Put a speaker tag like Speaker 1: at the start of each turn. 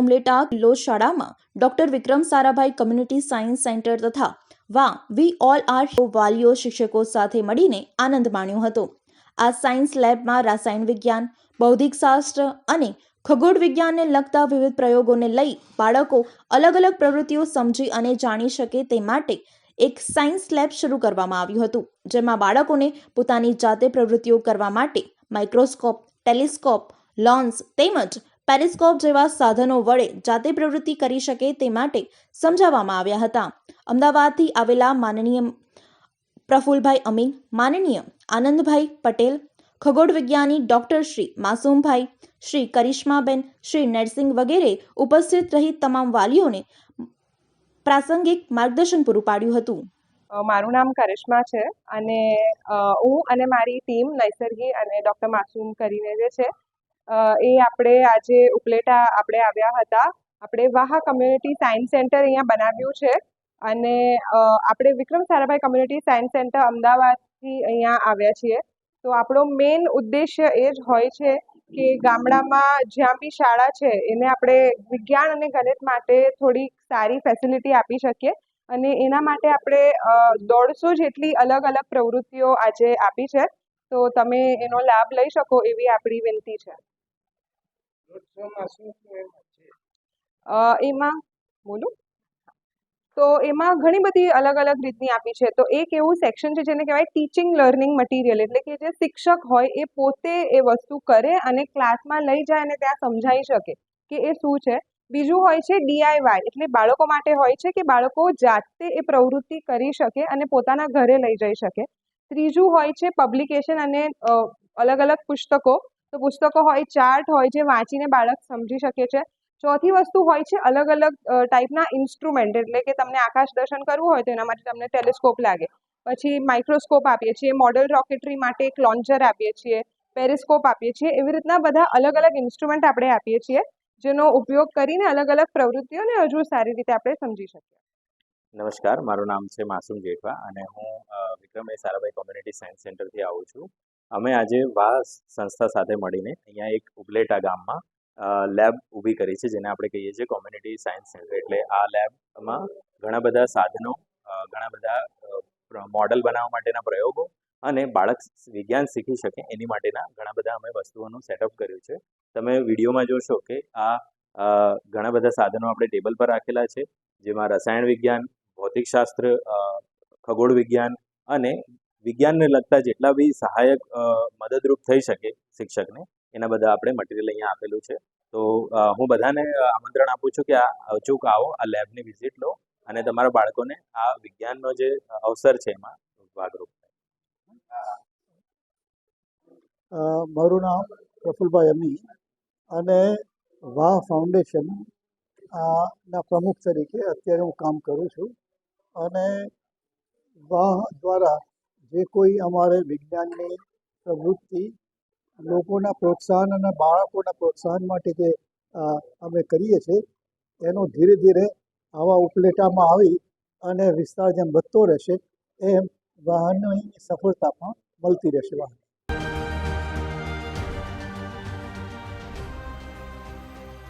Speaker 1: ઉમલેટા લોજ શાળામાં doctor Vikram Sarabhai community science centre તથા વા, વી ઓલ આર વાલીઓ શિક્ષકો સાથે મળીને આનંદ માણ્યો હતો. આ સાયન્સ લેબમાં રાસાયણ વિજ્ઞાન, બૌદ્ધિક શાસ્ત્ર અને ખગોળ વિજ્ઞાનને લગતા વિવિધ પ્રયોગોને લઈ બાળકો અલગ અલગ પ્રવૃત્તિઓ સમજી અને જાણી શકે તે માટે એક સાયન્સ લેબ શરૂ કરવામાં આવ્યું હતું, જેમાં બાળકોને પોતાની જાતે પ્રવૃત્તિઓ કરવા માટે માઇક્રોસ્કોપ, ટેલિસ્કોપ, લોન્સ તેમજ પેરિસ્કોપ જેવા સાધનો વડે જાતે પ્રવૃત્તિ કરી શકે તે માટે સમજાવવામાં આવ્યા હતા. અમદાવાદથી આવેલા માનનીય પ્રફુલભાઈ અમીન, માનનીય આનંદભાઈ પટેલ ખગોળ વિજ્ઞાની ડોક્ટર શ્રી માસુમભાઈ, શ્રી કરિશ્માબેન, શ્રી નરસિંહ વગેરે ઉપસ્થિત રહી તમામ વાલીઓને પ્રાસંગિક માર્ગદર્શન પૂરું પાડ્યું હતું.
Speaker 2: મારું નામ કરિશ્મા છે અને હું અને મારી ટીમ નૈસર્ગી અને ડૉક્ટર માસૂમ કરીને જે છે એ આપણે આજે ઉપલેટા આપણે આવ્યા હતા. આપણે વાહા કમ્યુનિટી સાયન્સ સેન્ટર અહીંયા બનાવ્યું છે અને આપણે Vikram Sarabhai community science centre અમદાવાદથી અહીંયા આવ્યા છીએ. તો આપણો મેઇન ઉદ્દેશ્ય એ જ હોય છે કે ગામડામાં જ્યાં બી શાળા છે, એને આપણે વિજ્ઞાન અને ગણિત માટે થોડીક સારી ફેસિલિટી આપી શકીએ અને એના માટે આપણે દોઢસો જેટલી અલગ અલગ પ્રવૃત્તિઓ આજે આપી છે. તો તમે એનો લાભ લઈ શકો એવી આપણી વિનંતી છે. એમાં, બોલું. તો એમાં ઘણી બધી અલગ અલગ રીતની આપી છે. તો એક એવું સેક્શન છે જેને કહેવાય ટીચિંગ લર્નિંગ મટીરિયલ એટલે કે જે શિક્ષક હોય એ પોતે એ વસ્તુ કરે અને ક્લાસમાં લઈ જાય અને ત્યાં સમજાવી શકે કે એ શું છે. બીજું હોય છે ડીઆઈવાય એટલે બાળકો માટે હોય છે કે બાળકો જાતે એ પ્રવૃત્તિ કરી શકે અને પોતાના ઘરે લઈ જઈ શકે. ત્રીજું હોય છે પબ્લિકેશન અને અલગ અલગ પુસ્તકો. તો પુસ્તકો હોય, ચાર્ટ હોય જે વાંચીને બાળક સમજી શકે છે. ચોથી વસ્તુ હોય છે અલગ અલગ ટાઈપના ઇન્સ્ટ્રુમેન્ટ, એટલે કે તમને આકાશ દર્શન કરવું હોય તો એના માટે તમને ટેલિસ્કોપ લાગે. પછી માઇક્રોસ્કોપ આપીએ છીએ, મોડલ રોકેટરી માટે એક લોન્ચર આપીએ છીએ, પેરિસ્કોપ આપીએ છીએ, એવી રીતના બધા અલગ અલગ ઇન્સ્ટ્રુમેન્ટ આપણે આપીએ છીએ, જેનો ઉપયોગ કરીને અલગ અલગ પ્રવૃત્તિઓને હજુ સારી રીતે આપણે સમજી શકીએ.
Speaker 3: નમસ્કાર, મારું નામ છે માસુમ જેઠવા અને હું વિક્રમ એ સારાભાઈ કોમ્યુનિટી સાયન્સ સેન્ટરથી આવું છું. અમે આજે વા સંસ્થા સાથે મળીને અહીંયા એક ઉબલેટા ગામમાં લેબ ઊભી કરી છે, જેને આપણે કહીએ છીએ કોમ્યુનિટી સાયન્સ સેન્ટર એટલે આ લેબમાં ઘણા બધા સાધનો ઘણા બધા મોડલ બનાવવા માટેના પ્રયોગો અને બાળક વિજ્ઞાન શીખી શકે એની માટેના ઘણા બધા અમે વસ્તુઓનું સેટઅપ કર્યું છે. તમે વિડીયોમાં જોશો કે આ ઘણા બધા સાધનો આપણે ટેબલ પર રાખેલા છે, જેમાં રસાયણ વિજ્ઞાન, ભૌતિકશાસ્ત્ર ખગોળ વિજ્ઞાન અને વિજ્ઞાનને લગતા જેટલા બી સહાયક મદદરૂપ થઈ શકે શિક્ષકને, એના બધા આપણે મટીરિયલ અહીંયા આપેલું છે. તો હું બધાને આમંત્રણ આપું છું કે આ, અચૂક આવો, આ લેબની વિઝિટ લો અને તમારા બાળકોને આ વિજ્ઞાનનો જે અવસર છે એમાં ભાગરૂપ
Speaker 4: મારું નામ પ્રફુલભાઈ અમી અને વાહ ફાઉન્ડેશન ના પ્રમુખ તરીકે અત્યારે હું કામ કરું છું. અને વાહ દ્વારા જે કોઈ અમારે વિજ્ઞાનની પ્રવૃત્તિ, લોકોના પ્રોત્સાહન અને બાળકોના પ્રોત્સાહન માટે જે અમે કરીએ છીએ, એનો ધીરે ધીરે આવા ઉપલેટામાં આવી અને વિસ્તાર જેમ વધતો રહેશે, એમ વાહનની સફળતા પણ મળતી રહેશે વાહન.